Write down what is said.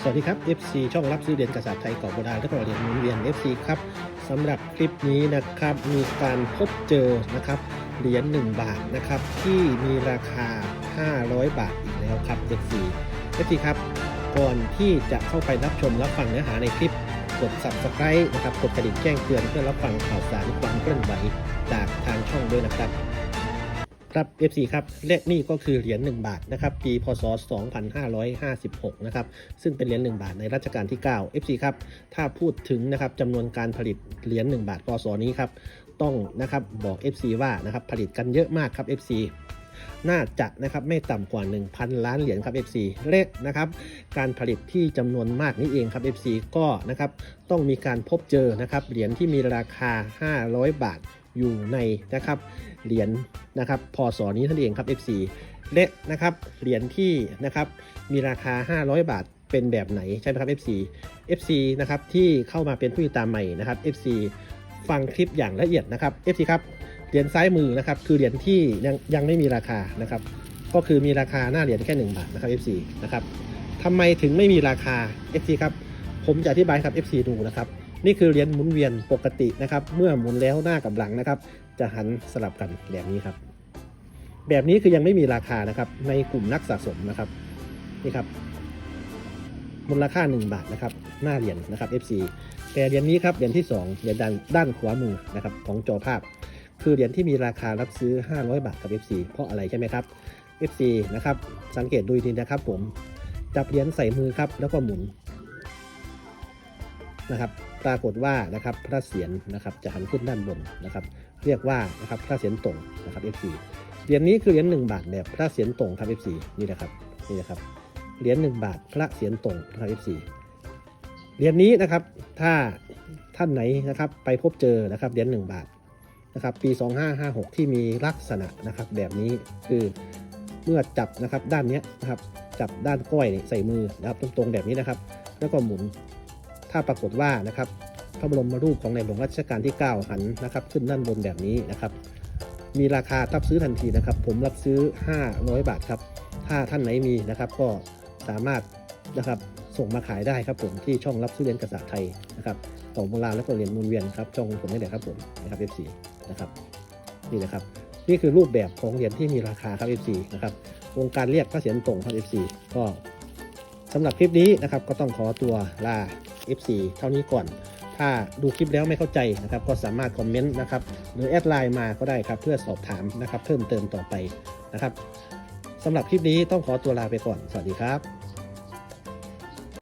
สวัสดีครับ FC ช่องรับซื้อเหรียญกษัตริย์ไทยก่าโบราณและก็เหรียญหมุนเวียน FC ครับสำหรับคลิปนี้นะครับมีการพบเจอนะครับเหรียญ1บาทนะครับที่มีราคา 500 บาทอีกแล้วครับ FC FC ครับก่อนที่จะเข้าไปรับชมรับฟังเนื้อหาในคลิปกด subscribe นะครับกดกระดิ่งแจ้งเตือนเพื่อรับฟังข่าวสารความเคลื่อนไหวจากทางช่องด้วยนะครับ ครับ FC ครับและนี่ก็คือเหรียญ1บาทนะครับปีพศ 2556นะครับซึ่งเป็นเหรียญ1บาทในรัชกาลที่ 9 FC ครับถ้าพูดถึงนะครับจำนวนการผลิตเหรียญ1บาทพศนี้ครับต้องนะครับบอก FC ว่านะครับผลิตกันเยอะมากครับ FC น่าจะนะครับไม่ต่ำกว่า 1,000 ล้านเหรียญครับ FC เลขนะครับการผลิตที่จำนวนมากนี้เองครับ FC ก็นะครับต้องมีการพบเจอนะครับเหรียญที่มีราคา 500 บาท อยู่ในนะครับเหรียญนะครับพศนี้นั่นเองครับ FC และนะครับเหรียญที่นะครับมีราคา 500 บาทเป็นแบบไหนใช่ไหมครับ FC FC นะครับที่เข้ามาเป็นผู้ติดตามใหม่นะครับ FC ฟังคลิปอย่างละเอียดนะครับ FC ครับเหรียญซ้ายมือนะครับคือเหรียญที่ยังยังไม่มีราคานะครับก็คือมีราคาหน้าเหรียญแค่ 1 บาทนะครับ FC นะครับทำไมถึงไม่มีราคา FC ครับผมจะอธิบายให้กับ FC ดูนะครับ นี่คือเหรียญหมุนเวียนปกตินะครับ เมื่อหมุนแล้วหน้ากับหลังนะครับ จะหันสลับกันแบบนี้ครับ แบบนี้คือยังไม่มีราคานะครับ ในกลุ่มนักสะสมนะครับนี่ครับมูลค่า 1 บาทนะครับ หน้าเหรียญนะครับ FC แต่เหรียญนี้ครับเหรียญที่ 2เหรียญด้านด้านขวามือนะครับของจอภาพ คือเหรียญที่มีราคารับซื้อ 500 บาทกับ FC เพราะอะไรใช่ไหมครับ FC นะครับสังเกตดูดีนะครับ ผมจับเหรียญใส่มือครับแล้วก็หมุน นะครับ ปรากฏว่านะครับพระเศียรนะครับจะหันขึ้นด้านบนนะครับ เรียกว่านะครับพระเศียรตรงนะครับ FC เหรียญนี้คือเหรียญ1บาทแบบพระเศียรตรงครับ FC นี่นะครับนี่นะครับเหรียญ1บาทพระเศียรตรงนะครับ FC เหรียญนี้นะครับถ้าท่านไหนนะครับไปพบเจอนะครับเหรียญ1บาทนะครับปี 2556 ที่มีลักษณะนะครับแบบนี้คือเมื่อจับนะครับด้านนี้นะครับจับด้านก้อยใส่มือนะครับตรงๆแบบนี้นะครับ แล้วก็หมุน ถ้าปรากฏว่านะครับพระบรมรูปของในหลวงรัชกาลที่ 9 หันนะครับขึ้นด้านบนแบบนี้นะครับ มีราคารับซื้อทันทีนะครับ ผมรับซื้อ 500 บาทครับ ถ้าท่านไหนมีนะครับก็สามารถนะครับส่งมาขายได้ครับผมที่ช่องรับซื้อเหรียญกษาไทยนะครับขอโบราณและก็เหรียญมุนเวียนครับช่องผมนี่แหละครับผมนะครับ F4 นะครับนี่นะครับ นี่คือรูปแบบของเหรียญที่มีราคาครับ F4 นะครับวงการเรียกพระเศียรตรงครับ F4 ก็สำหรับคลิปนี้นะครับก็ต้องขอตัวลา F4 เท่านี้ก่อน ถ้าดูคลิปแล้วไม่เข้าใจนะครับ ก็สามารถคอมเมนต์นะครับหรือแอดไลน์มาก็ได้ครับ เพื่อสอบถามนะครับ เพิ่มเติมต่อไปนะครับสำหรับคลิปนี้ต้องขอตัวลาไปก่อน สวัสดีครับ